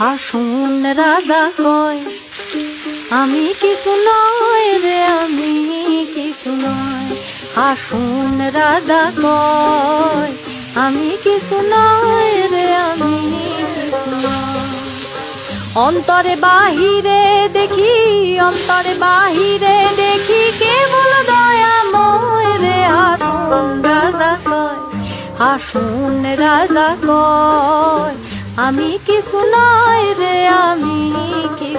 রাজা কয়, আমি কিছু নয় রে, আমি কিছু নয়। আসুন রাজা কয়, আমি কিছু নয় রে, আমি অন্তরে বাহিরে দেখি, অন্তরে বাহিরে দেখি কেবল দয়াময় রে আসুন রাজা কয় আসুন রাজা কয় আমি কি নয় রে আমি নয়